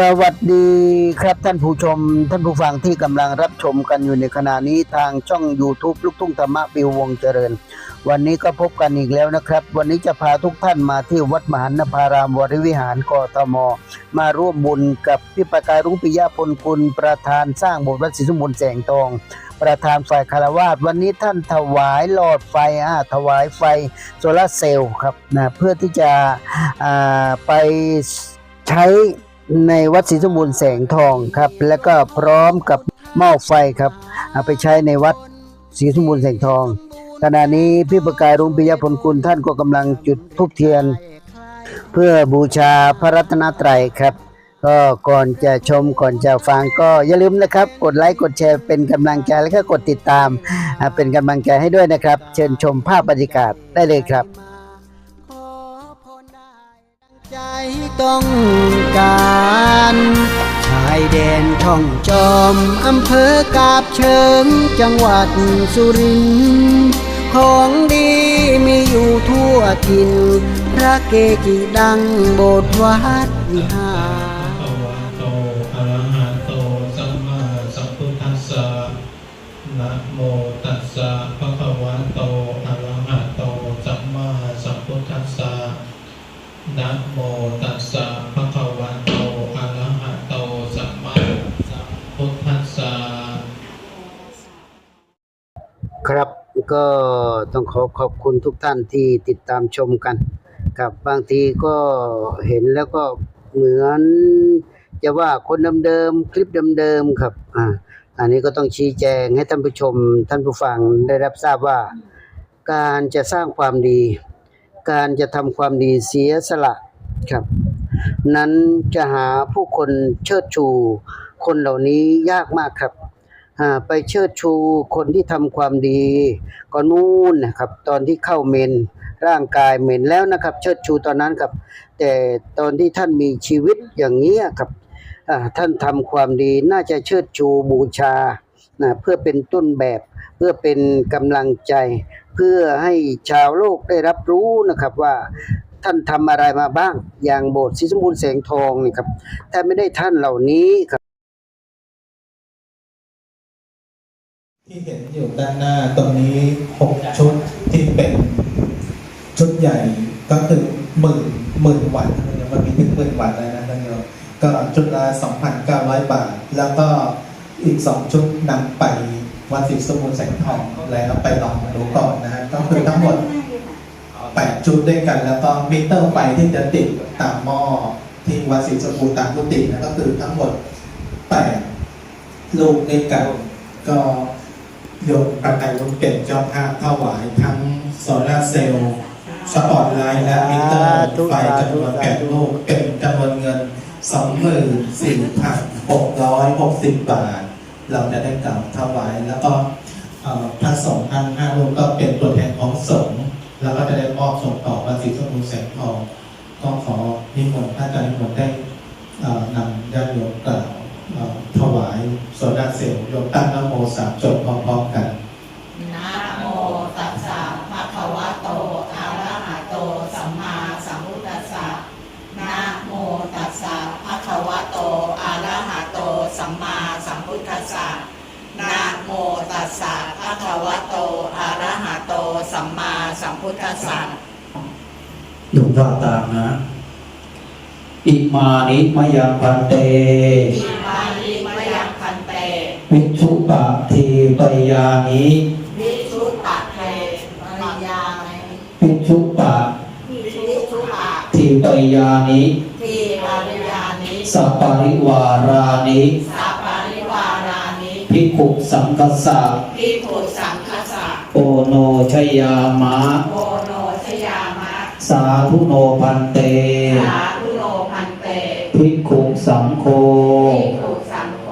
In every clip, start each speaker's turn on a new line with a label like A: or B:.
A: สวัสดีครับท่านผู้ชม ท่านผู้ฟังที่กำลังรับชมกันอยู่ในขณะนี้ทางช่อง YouTube ลูกทุ่งธรรมะปิววงเจริญ วันนี้ก็พบกันอีกแล้วนะครับ วันนี้จะพาทุกท่านมาที่วัดมหันนภารามวริวิหารกทม มาร่วมบุญกับพี่ประกายรุ้งปิยะพลคุณประธานสร้างโบสถ์วัดศรีสมบูรณ์แสงทอง ประธานฝ่ายคารวาสวันนี้ท่านถวายหลอดไฟอ่าถวายไฟโซลาเซลล์ครับนะเพื่อที่จะไปใช้ ในวัดศรีสมบูรณ์แสงทองครับ แล้วก็พร้อมกับหม้อไฟครับเอาไปใช้ในวัดศรีสมบูรณ์แสงทองขณะนี้พี่ประกายรุ้งปิยพลคุณท่านก็กำลังจุดธูปเทียน เพื่อบูชาพระรัตนตรัยครับ ก็ก่อนจะชมก่อนจะฟังก็อย่าลืมนะครับ กดไลค์กดแชร์เป็นกำลังใจแล้วก็กดติดตาม เป็นกำลังใจให้ด้วยนะครับ เชิญชมภาพบรรยากาศได้เลยครับ
B: ต้องการ ชายแดนท่องจอม อำเภอกาบเชิงจังหวัดสุรินทร์ของดีมีอยู่ทั่วถิ่น พระเกจิดังโบสถ์วัดวิหาร
A: ก็ต้องขอขอบคุณทุกท่านที่ติดตามชมกันครับบางทีก็เห็นแล้วก็เหมือน จะว่าคนเดิมๆคลิปเดิมๆครับอ่าอันนี้ก็ต้องชี้แจงให้ท่านผู้ชม ท่านผู้ฟังได้รับทราบว่า การจะสร้างความดี การจะทำความดีเสียสละครับ นั้นจะหาผู้คนเชิดชู คนเหล่านี้ยากมากครับ ไปเชิดชูคนที่ทำความดี ก็นู่นนะครับ ตอนที่เข้าเมนร่างกายเมนแล้วนะครับ เชิดชูตอนนั้นครับ แต่ตอนที่ท่านมีชีวิตอย่างนี้ครับท่านทำความดีน่าจะเชิดชูบูชานะเพื่อเป็นต้นแบบเพื่อเป็นกำลังใจ เพื่อให้ชาวโลกได้รับรู้นะครับว่าท่านทำอะไรมาบ้าง อย่างโบสถ์ศรีสมบูรณ์แสงทองนี่ครับถ้าไม่ได้ท่านเหล่านี้ครับ
C: อยู่ด้านหน้าตรงนี้หกชุดที่เป็นชุดใหญ่ก็คือหมื่นหมื่นวัตต์เนี่ยมันมีถึงหมื่นวัตต์เลยนะท่านโยมก็ชุดละ 2,900 บาท แล้วก็อีกสองชุดนำไปวัดศรีสมุทรแสงทองแล้วไปลองดูก่อนนะฮะก็คือทั้งหมดแปดชุดด้วยกันแล้วก็มิเตอร์ไฟที่จะติดตามหม้อที่วัดศรีสมุทรตามกุฏินะก็คือทั้งหมดแปดลูกด้วยกันก็ ยมประกายลุงเป็นเจ้าภาพถวายทั้งโซลาร์เซลล์สปอตไลท์และมิเตอร์ไฟจำนวนแปดลูกเป็นจำนวนเงินสองหมื่นสี่พันหกร้อยหกสิบบาท เราจะได้กล่าวถวายแล้วก็พระสงฆ์ทั้งห้ารูปก็เป็นตัวแทนของสงฆ์แล้วก็จะได้มอบส่งต่อวัดศรีสมุทรแสงทองก็ขอนิมนต์ท่านอาจารย์นิมนต์ได้นำญาติโยมกล่าว ถวายโซดาเซลล์โยมตั้งนะโมสามจบพร้อมๆกัน
D: นะโมตัสสะภะคะวะโตอะระหะโตสัมมาสัมพุทธัสสะนะโมตัสสะภะคะวะโตอะระหะโตสัมมาสัมพุทธัสสะนะโมตัสสะภะคะวะโตอะระหะโตสัมมาสัมพุทธัสสะ
E: หลวงพ่อตามนะ อิมานิมยังพันเต
D: อิมานิมะยังพันเต
E: วิชุปะทีปยานิ
D: วิชุปะเทปริยามิ
E: วิชุปะ
D: วิชุปะ
E: ทีปยานิ
D: ทีปริยานิ
E: สัปปริวารานิ
D: สัปปะริวารานิ
E: ภิกขุสังกัสสะ
D: พิขุสังคสะ
E: โอโนชยามะ
D: โอโนชยามะ
E: สาธุโนพันเต
D: สาธุโนพันเต
E: ภิกขุสังโฆ
D: ภิกขุสังโฆ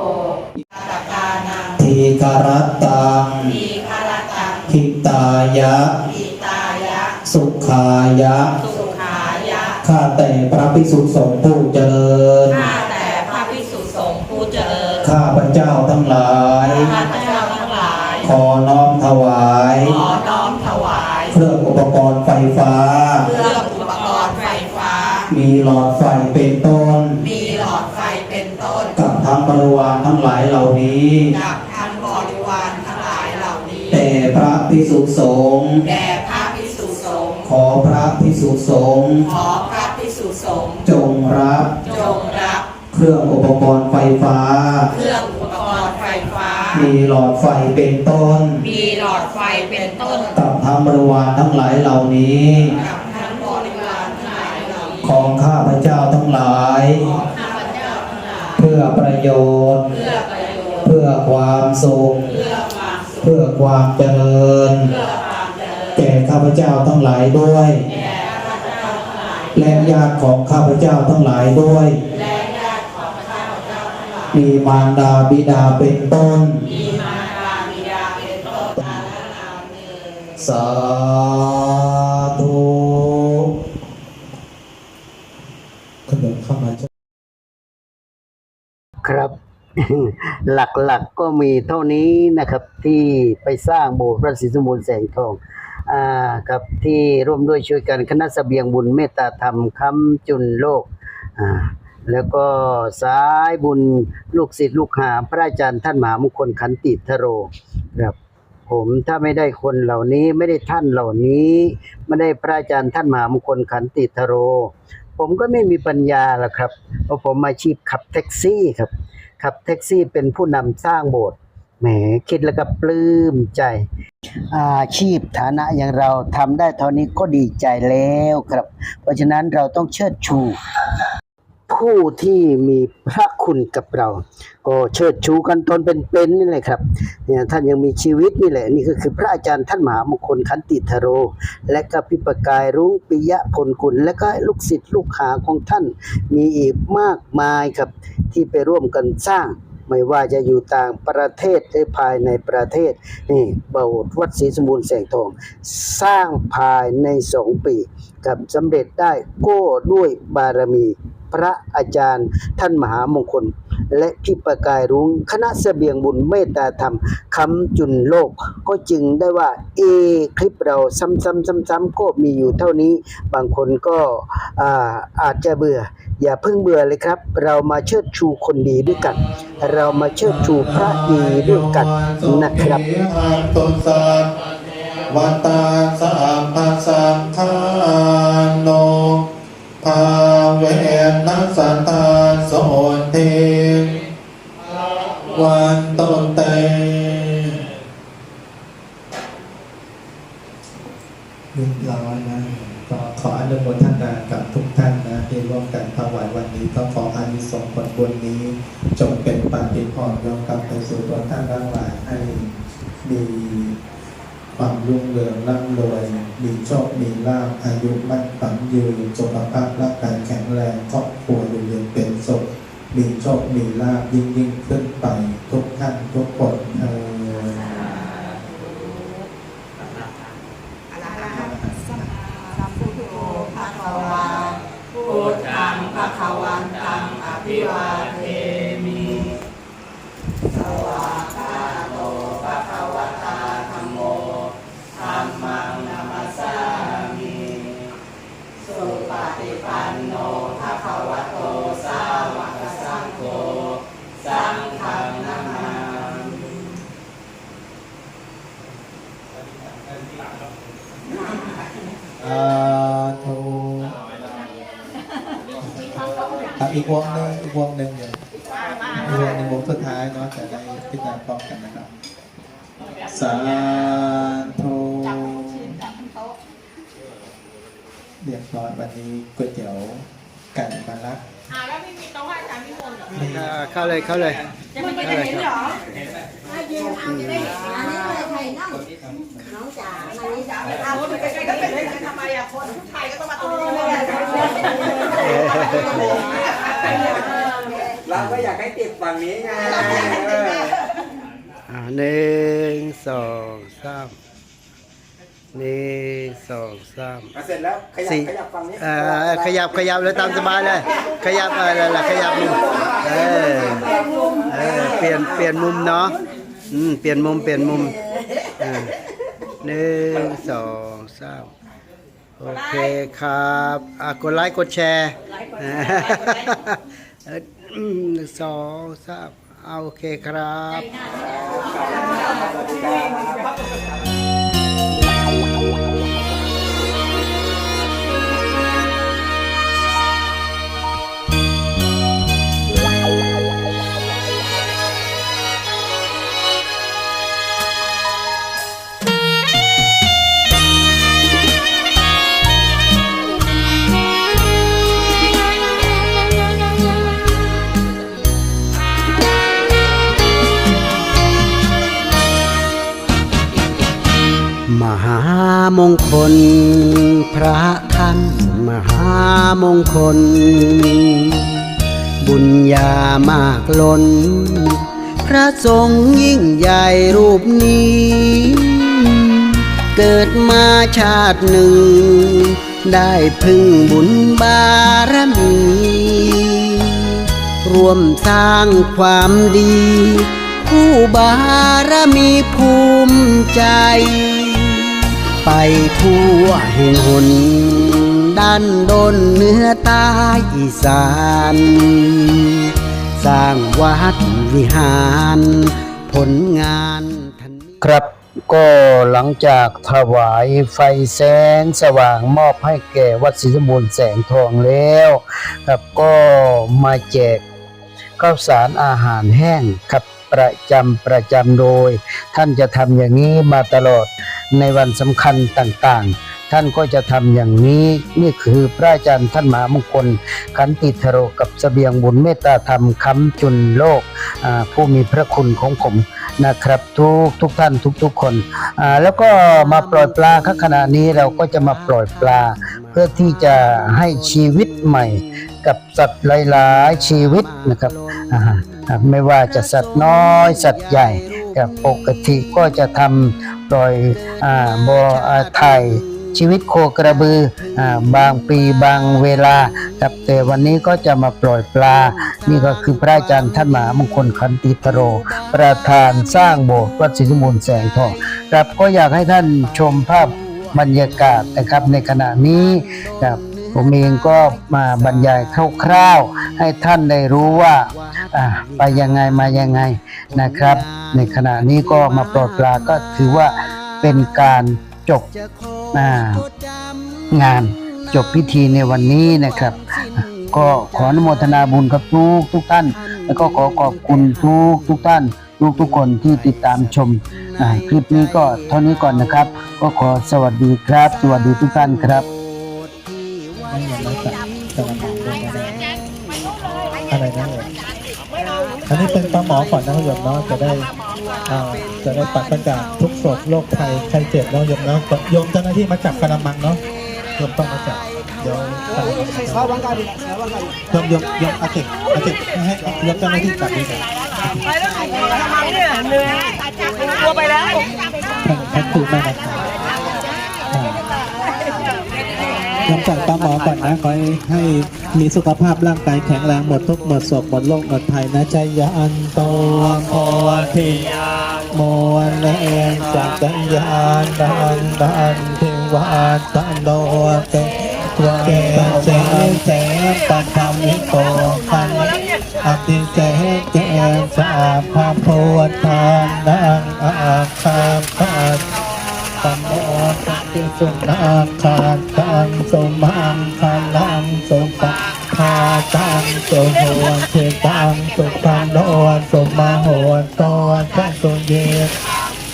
D: ตกานัง
E: ทีคารตัง
D: ทีฆรตัง
E: ทิตายะ
D: อิตายะ
E: สุขายะ
D: สุขายะ
E: ข้าแต่พระภิกษุสงฆ์ผู้เจริญ
D: ข้าแต่พระภิกษุสงฆ์ผู้เจริญ
E: ข้าพระเจ้าทั้งหลาย
D: ข้าพเจ้าทั้งหลาย
E: ขอน้อมถวาย
D: ขอน้อมถวาย
E: เครื่องอุปกรณ์ไฟฟ้า
D: เครื่องอุปกรณ์ไฟฟ้า
E: มีหลอดไฟเป็นต้น
D: มีหลอดไฟเป็
E: ทั้งบริวารทั้งหลายเหล่านี้
D: กับ
E: พระพิสุสงฆ์
D: แด่พระภิกษุสงฆ์
E: ขอพระพิสุสงฆ์
D: ขอพระภิกษุสงฆ์
E: จงรับ
D: จงรับ
E: เครื่องอุปกรณ์ไฟฟ้า
D: เครื่องอุปกรณ์ไฟฟ้า
E: มีหลอดไฟเป็นต้น
D: มีหลอดไฟเป็นต้น
E: กับทั้งบริวารทั้งหลายเหล่านี้
D: กับทั้งบริวารทั้งหลายเหล่านี้
E: ของข้าพเจ้าทั้งหลาย
D: ของข้าพเจ้าทั้งหลาย
E: เพื่อประโยชน์
D: เพื่อประโยชน์
E: เพื่อความสุข
D: เพื่อความสุข
E: เพื่อความเจริญ
D: เพื่อความเจริญ
E: แก่ข้าพเจ้าทั้งหลายด้วย
D: แด่ข้าพเจ้าทั้งหลาย
E: และญาติของข้าพเจ้าทั้งหลายด้วย
D: และญาติของข้าพเจ้าทั้งหลาย
E: มีมารดาบิดาเป็นต้น
D: มีมารดาบิดาเป็นต้นอาอาเมน
E: สาธุ
C: ขนมเข้ามาเจ้า
A: ครับ หลักๆก็มีเท่านี้นะครับที่ไปสร้างโบสถ์พระศรีสมบูรณ์แสงทองอ่ากับที่ร่วมด้วยช่วยกันคณะเสบียงบุญเมตตาธรรมค้ำจุนโลกอ่าแล้วก็สายบุญลูกศิษย์ลูกหาพระอาจารย์ท่านมหามงคลขันติทโรครับผมถ้าไม่ได้คนเหล่านี้ไม่ได้ท่านเหล่านี้ไม่ได้พระอาจารย์ท่านมหามงคลขันติทโร ผมก็ไม่มีปัญญาหรอกครับเพราะผมอาชีพขับแท็กซี่ครับ ขับแท็กซี่เป็นผู้นำสร้างโบสถ์แหมคิดแล้วก็ปลื้มใจ อาชีพฐานะอย่างเราทำได้เท่านี้ก็ดีใจแล้วครับ เพราะฉะนั้นเราต้องเชิดชู ผู้ที่มีพระคุณกับเรา ก็เชิดชูกันตนเป็นๆนี่เลยครับเนี่ยท่านยังมีชีวิตนี่แหละนี่ก็คือพระอาจารย์ท่านมหามงคลขันติทโร และก็พิปกายรุ้งปิยะพลกุล และก็ลูกศิษย์ลูกหาของท่านมีอีกมากมายครับที่ไปร่วมกันสร้างไม่ว่าจะอยู่ต่างประเทศหรือภายในประเทศนี่โบสถ์วัดศรีสมบูรณ์แสงทอง สร้างภายในสองปี กับสำเร็จได้ก็ด้วยบารมี พระอาจารย์ท่านมหามงคล และพิประกายรุ้งคณะเสบียงบุญเมตตาธรรมคำจุนโลก ก็จึงได้ว่า เอ คลิปเราซ้ำๆๆ ๆ ก็มีอยู่เท่านี้ บางคนก็อาอาจจะเบื่อ อย่าเพิ่งเบื่อเลยครับ เรามาเชิดชูคนดีด้วยกัน เรามาเชิดชูพระดีด้วยกันนะครับ
F: วัตตาสัพพสังฆาโน ทาเวนัสสันตาโสเทวันตนเต
C: เรียบร้อยนะก็ขออนุโมทนากับทุกท่านนะที่ร่วมกันถวายวันนี้ก็ขออานิสงส์ผลบุญนี้ จงเป็นปาฏิหาริย์ยอมกลับไปสู่ตัวท่านทั้งหลายให้มีความ ร่ำรวย มีโชค มีลาภอายุมั่นฝังยืนสุขภาพร่างกายแข็งแรงครอบครัวอยู่เย็นเป็นสุขมีโชค มีลาภยิ่งยิ่งขึ้น อี
D: กวง
C: หนึ่งอีกวงหนึ่งเดี๋ยวอีกวงหนึ่งวงสุดท้ายเนาะจะได้พิจารณาพร้อมกันนะครับสาธุเรียบร้อยวันนี้ก๋วยเตี๋ยวไก่มาละ
D: อ่าแล้วไม่มีโต๊ะให้อาจารย์พิมลเหรอ
C: นี่
A: เข้าเลยเข้าเลย
D: จะไม่ได้เห็นเหรอ
G: อั นั่งน้องจ๋าอันนี้จ๋า
D: เอาไปใกล้ๆก็เป็นเลยทำไมอะคนไทยก็ต้องมาตรงนี้เลย
H: เราก็อยากให้ติดฝั่งนี้ไง
A: หนึ่งสองสามหนึ่งสองสาม
H: เสร็จแล้วขยับ
A: สี่
H: ขยับฝั่งนี้
A: ขยับขยับเลยตามสบายเลย ขยับอะไรล่ะขยับมุมเออเออเปลี่ยนเปลี่ยนมุมเนาะอืมเปลี่ยนมุมเปลี่ยนมุม หนึ่งสองสามโอเคครับอะกดไลค์กดแชร์หนึ่งสองสามเอาโอเคครับ มงคล พระท่านมหามงคล บุญญามากล้น พระสงยิ่งใหญ่รูปนี้ เกิดมาชาติหนึ่ง ได้พึ่งบุญบารมีร่วมสร้างความดี ผู้บารมีภูมิใจ ไปทั่วแห่งหนด้านดนเนื้อใต้อีสาน สร้างวัดวิหาร ผลงานทันครับก็หลังจากถวายไฟแสงสว่างมอบให้แก่วัดศรีสมบูรณ์แสงทองแล้วครับก็มาแจกข้าวสารอาหารแห้งครับ ประจำประจำโดย ท่านจะทำอย่างนี้มาตลอดในวันสำคัญต่างๆ ท่านก็จะทำอย่างนี้นี่คือพระอาจารย์ท่านมหามงคล ขันติธโรกับเสบียงบุญเมตตาธรรมค้ำจุนโลกผู้มีพระคุณของผมนะครับทุกทุกท่านทุกทุกๆคนแล้วก็มาปล่อยปลาครับขณะนี้เราก็จะมาปล่อยปลา เพื่อที่จะให้ชีวิตใหม่กับสัตว์หลาย ๆ ชีวิตนะครับ ไม่ว่าจะสัตว์น้อยสัตว์ใหญ่กับปกติก็จะทำปล่อยอ่าบออ่าถ่ายชีวิตโคกระบืออบางปีบางเวลาครับแต่วันนี้ก็จะมาปล่อยปลา นี่ก็คือพระอาจารย์ท่านมหามงคลขันติตโร ประธานสร้างโบสถ์วัดศรีสมบูรณ์แสงทองครับก็อยากให้ท่านชมภาพบรรยากาศนะครับในขณะนี้ครับ ผมเองก็มาบรรยายคร่าวๆ ให้ท่านได้รู้ว่าไปยังไงมายังไงนะครับ ในขณะนี้ก็มาปลดปลาก็ถือว่าเป็นการจบงานจบพิธีในวันนี้นะครับ ก็ขออนุโมทนาบุญกับทุกทุกท่าน แล้วก็ขอขอบคุณทุกทุกท่านทุกทุกคนที่ติดตามชมคลิปนี้ก็เท่านี้ก่อนนะครับ ก็ขอสวัสดีครับ สวัสดีทุกท่านครับ
C: จัดกระมังด้วยนะอะไรนะเลยอันนี้เป็นปลาหมอก่อนนะโยมเนาะจะได้อ่าจะได้ปัดประจากทุกโศกโรคภัยใครเจ็บเนาะโยมเนาะโยมเจ้าหน้าที่มาจับกระมังเนาะโยมต้องมาจับเดี๋ยวกระมังโยมโยมโยมอาติกอาติกให้โยมเจ้าหน้าที่จับดีกว่า
D: ไปแล้วไงทำไมเนี่ยเหนื่อยกลัวไปแล้ว
C: ท่านท่านครูมานะครับ ลำจากปลาหมอก่อนนะขอให้มีสุขภาพร่างกายแข็งแรงหมดทุกหมดโศกหมดโรคหมดภัยนะใจยานโตโพธิโมนเองจากใจยานดันดันเทวาตันโดเตวเกเสเสปัตตามิโกคันอติเสเจสาภาโพธานังอาคาคาตัมโม ติสุนาคาตังสมังคาลังสุปะคาตังสุโหเทตังสุปันโนสุมาโหโตจัสุเย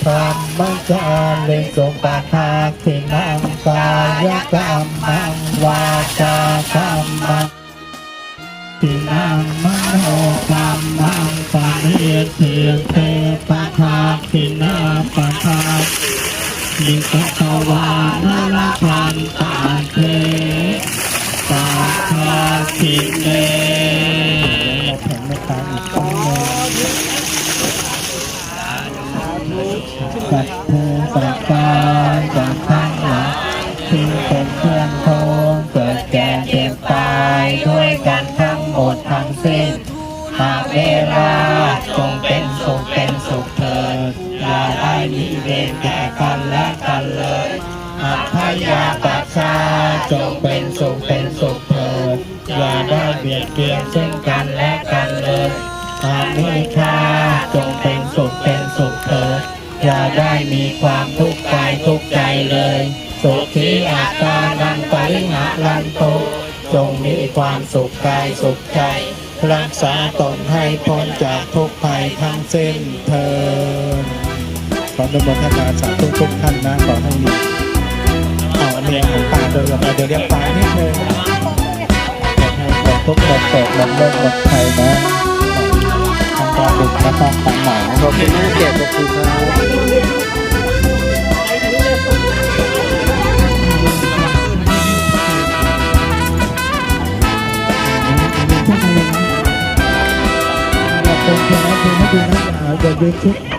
C: ธรรมจาริสุปะทาทินังกายกรรมังวาจากรรมังทินังมโนกรรมังปะเนเทเทปะทาทินาปะทา ลิกตวานาลพันตาเทปะทาทิเนเราแผ่เมตตาอีกครั้งหนึ่งสัตว์เทสัตตาสัตว์ทั้งหลายที่เป็นเพื่อนพ้องเกิดแก่เจ็บตายด้วยกันทั้งหมดทั้งสิ้นหากเวลาจงเป็นสุขเป็นสุขเถิด ย่าได้มีเวรแก่กันและกันเลยอัพยาปัสสาจงเป็นสุขเป็นสุขเถิดอย่าได้เบียดเบียนซึ่งกันและกันเลยอานิชาจงเป็นสุขเป็นสุขเถิดอย่าได้มีความทุกข์กายทุกข์ใจเลย สุขีอัตานังปริหารันโตจงมีความสุขกายสุขใจ รักษาตนให้พ้นจากทุกภัยทั้งสิ้นเถิด
I: ขอดมทนาสาธุทุกท่านนะขอให้มีเอาเมียของป่าเดินมาเดี๋ยวเรียกป่านิดนึงขอให้ขอทุกคนเกิดลมเลิกลมไทยนะทำการดุและต้องตังหมาย
A: ขอบคุณนะแขกขอบคุณครับ
I: ขอบคุณนะคุณให้ดูนะอย่ายืนชุด